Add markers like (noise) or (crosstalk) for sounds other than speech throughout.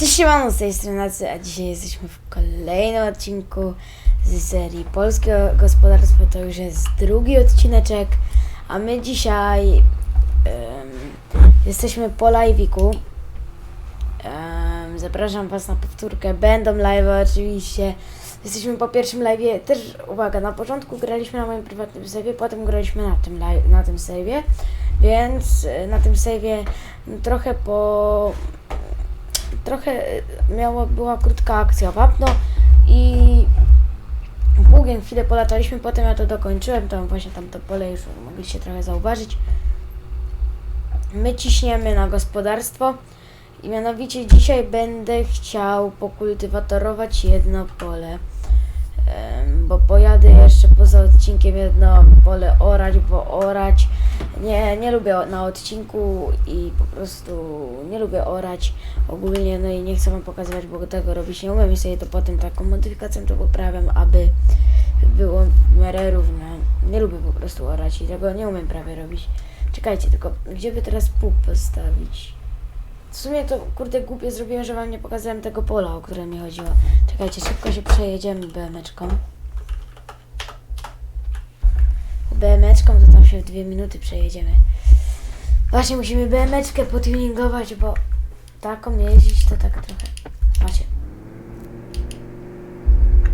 Cześć, siemano, z tej strony a dzisiaj jesteśmy w kolejnym odcinku z serii Polskiego Gospodarstwo. To już jest drugi odcineczek, a my dzisiaj em, jesteśmy po live'iku. Em, zapraszam Was na powtórkę, będą live oczywiście. Jesteśmy po pierwszym live'ie, też uwaga, na początku graliśmy na moim prywatnym save'ie, potem graliśmy na tym, live, na tym save'ie, więc e, na tym save'ie trochę po trochę miała, była krótka akcja wapno i pługiem chwilę polataliśmy, potem ja to dokończyłem, tam właśnie tam to pole już mogliście trochę zauważyć. My ciśniemy na gospodarstwo i mianowicie dzisiaj będę chciał pokultywatorować jedno pole. Bo pojadę jeszcze poza odcinkiem jedno pole orać, bo orać nie, nie lubię na odcinku i po prostu nie lubię orać ogólnie, no i nie chcę wam pokazywać, bo tego robić nie umiem i sobie to potem taką modyfikacją to poprawiam, aby było w miarę równo. Nie lubię po prostu orać i tego nie umiem prawie robić. Czekajcie, tylko gdzie by teraz pług postawić? W sumie to kurde głupie zrobiłem, że wam nie pokazałem tego pola, o które mi chodziło. Czekajcie, szybko się przejedziemy BM-eczką. Tam się w dwie minuty przejedziemy. Właśnie musimy BM-eczkę potuningować, bo taką jeździć to tak trochę. Macie.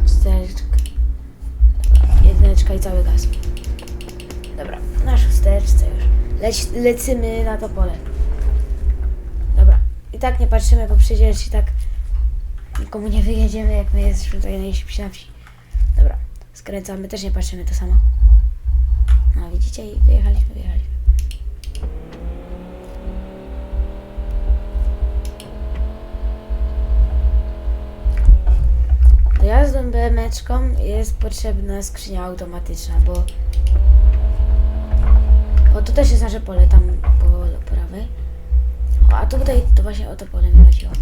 Cztereczka. Jedyneczka i cały gaz. Dobra, na szósteczce już. Leć, lecimy na to pole. Dobra. I tak nie patrzymy, bo przecież i tak nikomu nie wyjedziemy, jak my jesteśmy tutaj najszybsi na wsi. Dobra, skręcamy, też nie patrzymy to samo. Widzicie i wyjechaliśmy, wyjechaliśmy. Dojazdem BM-eczką jest potrzebna skrzynia automatyczna, bo... O, to też jest pole, tam po prawej. O, a tutaj to właśnie o to pole mi chodziło.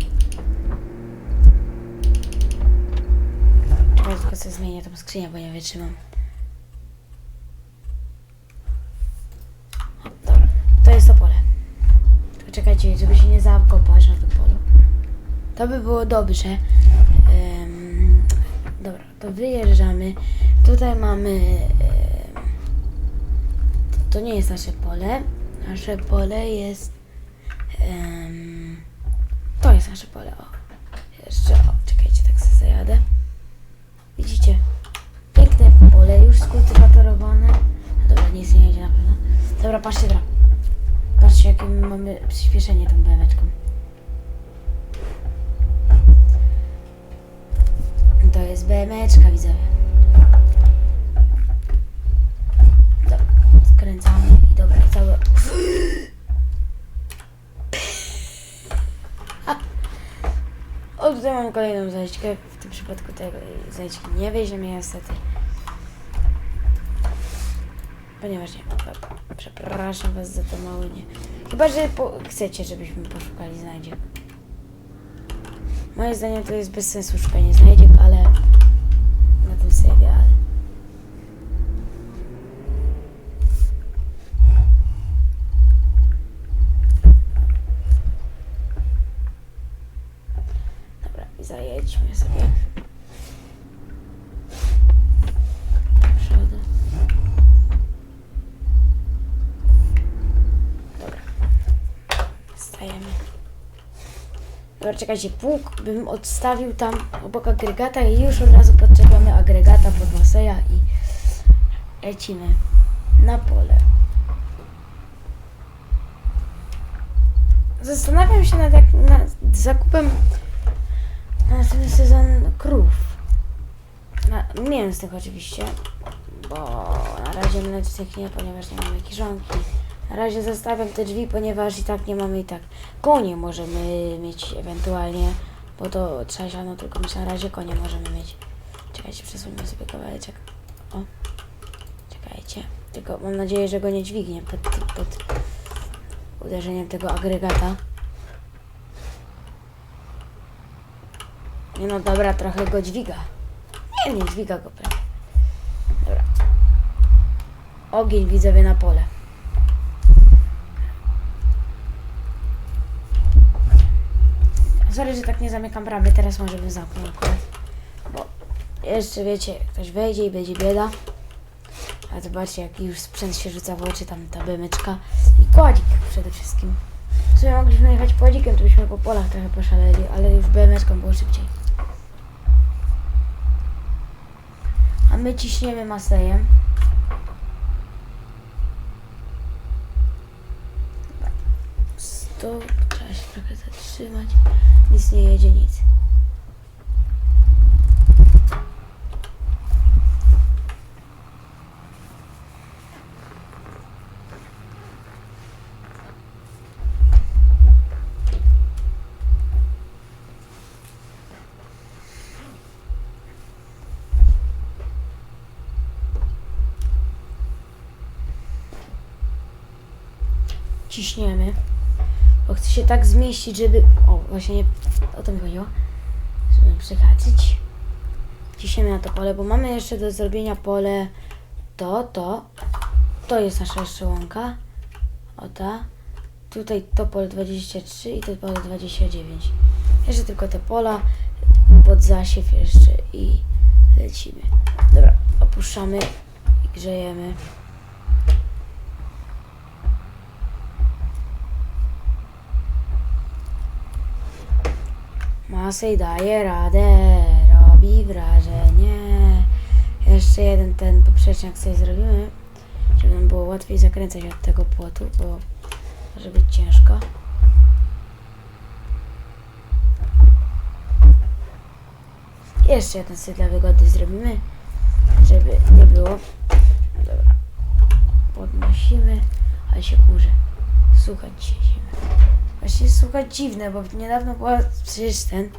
Tylko sobie zmienię tą skrzynię, bo nie wytrzymam. Dobra, to jest to pole. Tylko czekajcie, żeby zakopać na tym polu. To by było dobrze. Em, dobra, to wyjeżdżamy. Tutaj mamy. em, to nie jest nasze pole. Nasze pole jest. em, to jest nasze pole. O. Jeszcze, o, czekajcie, tak sobie zajadę. Widzicie? Piękne pole, już skultywatorowane. No dobra, nic nie jedzie na pewno. Dobra, patrzcie teraz. Patrzcie, jakie my mamy przyspieszenie tą BMeczką. Jest BMeczka, widzowie. Dobra, skręcamy i dobra, i całe... O, tutaj mam kolejną zajczkę. W tym przypadku tego zajczki nie weźmiemy niestety. Ponieważ nie Przepraszam was za to małe nie. Chyba, że po, chcecie, żebyśmy poszukali znajdziek. Moim zdaniem to jest bez sensu szukanie znajdziek, ale na tym serii. Dobra, czekajcie, pług bym odstawił tam obok agregata i już od razu podczepiamy agregata pod Maseja i lecimy na pole. Zastanawiam się nad, jak, nad zakupem na ten sezon krów. Na, mięsnych oczywiście, bo na razie mlecznych nie, ponieważ nie mamy kiszonki. Na razie zostawiam te drzwi, ponieważ i tak nie mamy i tak. Konie możemy mieć ewentualnie, bo to trzeba siano tylko mieć. Na razie konie możemy mieć. Czekajcie, przesuńmy sobie kawałeczek. O, czekajcie. Tylko mam nadzieję, że go nie dźwignie pod, pod uderzeniem tego agregata. Nie no dobra, trochę go dźwiga. Nie, nie dźwiga go prawie. Dobra. Ogień widzowie na pole. Sorry, że tak nie zamykam bramy, teraz może bym zamknął akurat. Bo jeszcze wiecie, ktoś wejdzie i będzie bieda. A zobaczcie, jaki już sprzęt się rzuca w oczy, tam ta bemeczka i kładzik przede wszystkim. W sumie mogliśmy jechać kładzikiem, to byśmy po polach trochę poszaleli, ale już bemeczką było szybciej. A my ciśniemy masejem. Stop, trzeba się trochę zatrzymać. Nic nie jedzie, nic. Ciśniemy. Bo chcę się tak zmieścić, żeby... O, właśnie nie... o to mi chodziło. Żeby przyhaczyć. Ciśniemy na to pole, bo mamy jeszcze do zrobienia pole to, to. To jest nasza jeszcze łąka. O ta. Tutaj to pole 23 i to pole 29. Jeszcze tylko te pola pod zasiew jeszcze i lecimy. Dobra, opuszczamy i grzejemy. Masej daje radę, robi wrażenie. Jeszcze jeden ten poprzeczniak sobie zrobimy, żeby nam było łatwiej zakręcać od tego płotu, bo może być ciężko. Jeszcze jeden sobie dla wygody zrobimy, żeby nie było. Dobra. Podnosimy, ale się kurze. Słuchać się. Właśnie słuchać dziwne, bo niedawno była przecież ten,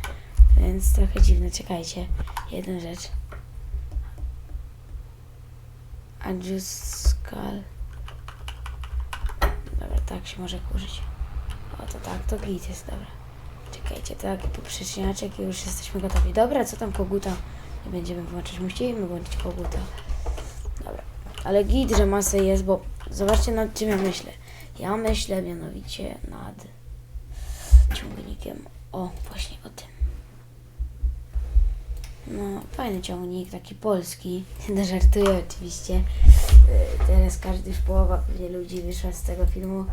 więc trochę dziwne. Czekajcie, jedna rzecz. Adjuscal. Dobra, tak się może kurzyć. O, to tak, to git jest, dobra. Czekajcie, taki poprzeczniaczek i już jesteśmy gotowi. Dobra, co tam koguta? Nie będziemy włączać, musimy włączyć koguta. Dobra, ale git, że masę jest, bo zobaczcie nad czym ja myślę. Ja myślę mianowicie nad ciągnikiem. O, właśnie o tym. No, fajny ciągnik, taki polski. (laughs) No, żartuję oczywiście. Yy, Teraz każdy już połowa pewnie ludzi wyszła z tego filmu.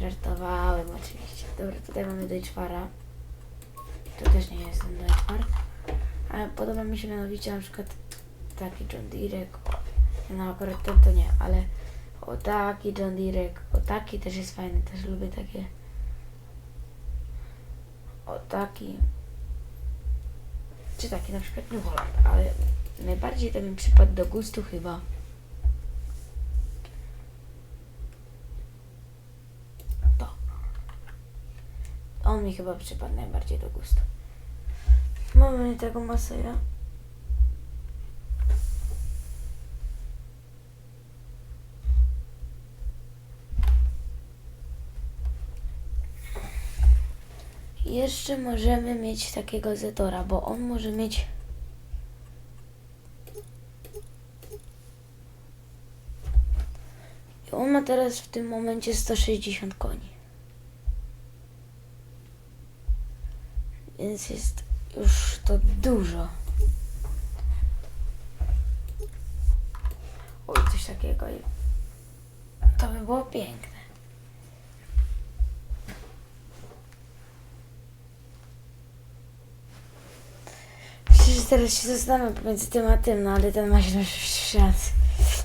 Żartowałem oczywiście. Dobra, tutaj mamy Deutschfara. To też nie jest ten Deutschfar. Ale podoba mi się mianowicie na przykład taki John Deere. O, no akurat ten to nie, ale o taki John Deere. O taki też jest fajny, też lubię takie. O taki. Czy taki na przykład New Holland, ale najbardziej to mi przypadł do gustu chyba. To. On mi chyba przypadł najbardziej do gustu. Mamy tego Maseja. Jeszcze możemy mieć takiego Zetora, bo on może mieć. I on ma teraz w tym momencie 160 koni. Więc jest już to dużo. Oj, coś takiego. To by było piękne. Przecież teraz się zastanawiam pomiędzy tym a tym, no ale ten ma 70 lat.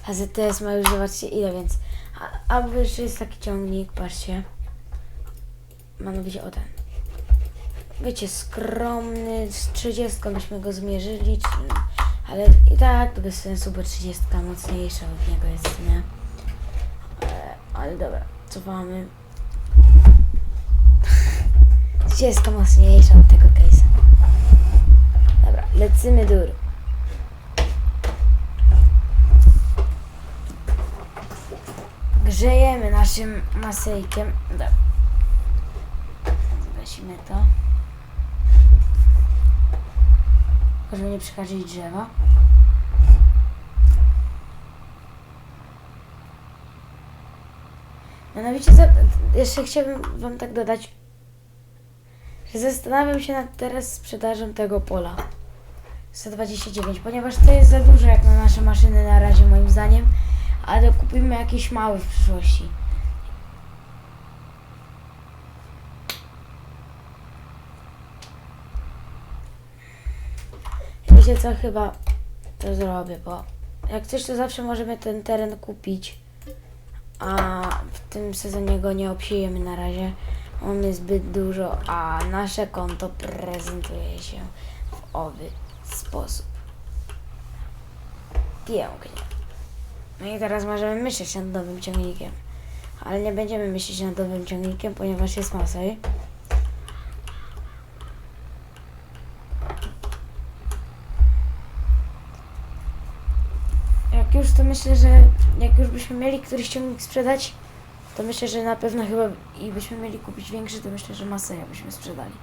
A ZTS ma już zobaczcie ile, więc... A, a jest taki ciągnik, patrzcie. Mianowicie o ten. Wiecie, skromny, z 30 byśmy go zmierzyli, ale i tak to bez sensu, bo 30 mocniejsza od niego jest, nie? E, ale dobra, cofamy. (laughs) 30 mocniejsza od tego case'a. Lecimy dur. Grzejemy naszym masejkiem. Dobra. Gasimy to. Żeby nie przychodzić drzewa. Mianowicie, za- jeszcze chciałbym Wam tak dodać, że zastanawiam się nad teraz sprzedażą tego pola. 129, ponieważ to jest za dużo jak na nasze maszyny na razie moim zdaniem, ale kupimy jakiś mały w przyszłości. Wiecie co, chyba to zrobię, bo jak coś to zawsze możemy ten teren kupić, a w tym sezonie go nie obsiejemy na razie. On jest zbyt dużo, a nasze konto prezentuje się w owy sposób. Pięknie. No i teraz możemy myśleć nad nowym ciągnikiem. Ale nie będziemy myśleć nad nowym ciągnikiem, ponieważ jest Masej. Jak już to myślę, że jak już byśmy mieli któryś ciągnik sprzedać, to myślę, że na pewno chyba i byśmy mieli kupić większy, to myślę, że Maseja byśmy sprzedali.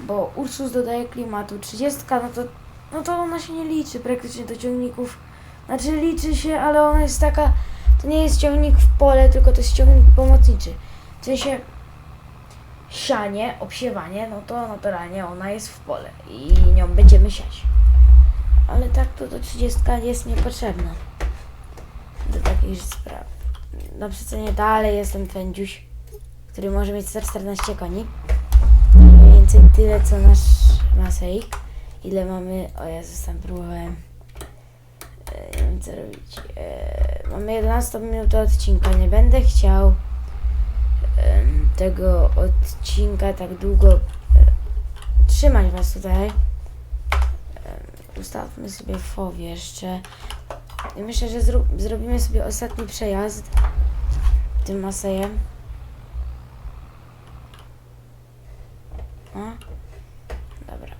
Bo Ursus dodaje klimatu, 30, no to, no to ona się nie liczy praktycznie do ciągników. Znaczy liczy się, ale ona jest taka, to nie jest ciągnik w pole, tylko to jest ciągnik pomocniczy. W sensie sianie, obsiewanie, no to naturalnie ona jest w pole i nią będziemy siać. Ale tak to to 30 jest niepotrzebna do takich spraw. Na przecenie dalej jest ten pędziuś, który może mieć 114 koni. Mniej więcej tyle co nasz Maseik. Ile mamy... O Jezus, tam próbowałem. E, nie wiem co robić. E, mamy 11 minut odcinka. Nie będę chciał tego odcinka tak długo e, trzymać was tutaj. Ustawmy sobie FOW jeszcze. I myślę, że zro zrobimy sobie ostatni przejazd tym Masejem. O. Dobra.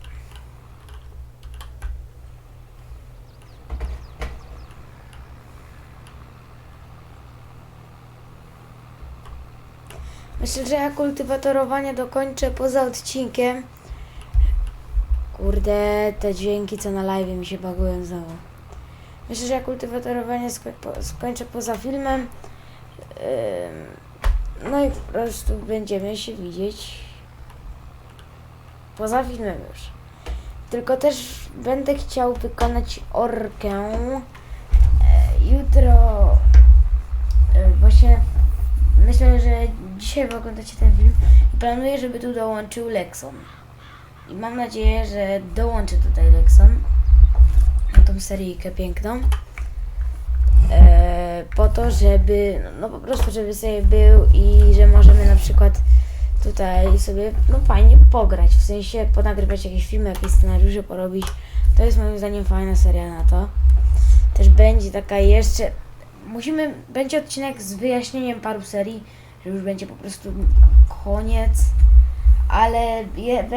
Myślę, że ja kultywatorowanie dokończę poza odcinkiem. Kurde, te dźwięki co na live mi się bagują znowu. Myślę, że ja kultywatorowanie sko- po- skończę poza filmem. Ym, No i po prostu będziemy się widzieć poza filmem już. Tylko też będę chciał wykonać orkę e, jutro. e, Właśnie myślę, że dzisiaj wy oglądacie ten film i planuję, żeby tu dołączył Lexon. I mam nadzieję, że dołączy tutaj Lexon na tą seryjkę piękną. E, po to, żeby, no, po prostu, żeby sobie był i że możemy na przykład tutaj sobie, no fajnie pograć, w sensie ponagrywać jakieś filmy, jakieś scenariusze porobić. To jest moim zdaniem fajna seria na to. Też będzie taka jeszcze, musimy, będzie odcinek z wyjaśnieniem paru serii, że już będzie po prostu koniec, ale je,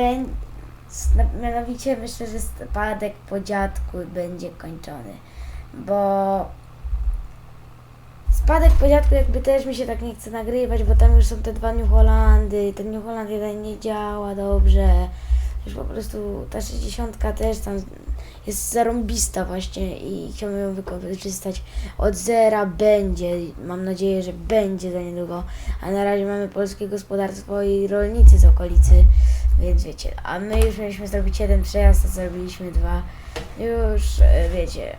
mianowicie myślę, że spadek po dziadku będzie kończony, bo spadek po dziadku jakby też mi się tak nie chce nagrywać, bo tam już są te dwa New Holandy, ten New Holland jeden nie działa dobrze, po prostu ta 60 też tam jest zarąbista właśnie i chciałbym ją wykorzystać. Od zera będzie, mam nadzieję, że będzie za niedługo, a na razie mamy polskie gospodarstwo i rolnicy z okolicy, więc wiecie, a my już mieliśmy zrobić jeden przejazd, a zrobiliśmy dwa, już e, wiecie,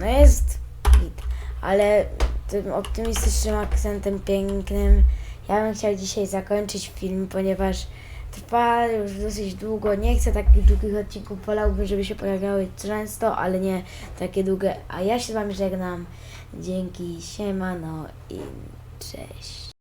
no jest git, ale tym optymistycznym akcentem pięknym ja bym chciał dzisiaj zakończyć film, ponieważ trwa już dosyć długo. Nie chcę takich długich odcinków, wolałbym, żeby się pojawiały często, ale nie takie długie. A ja się z Wami żegnam. Dzięki, siemano i cześć.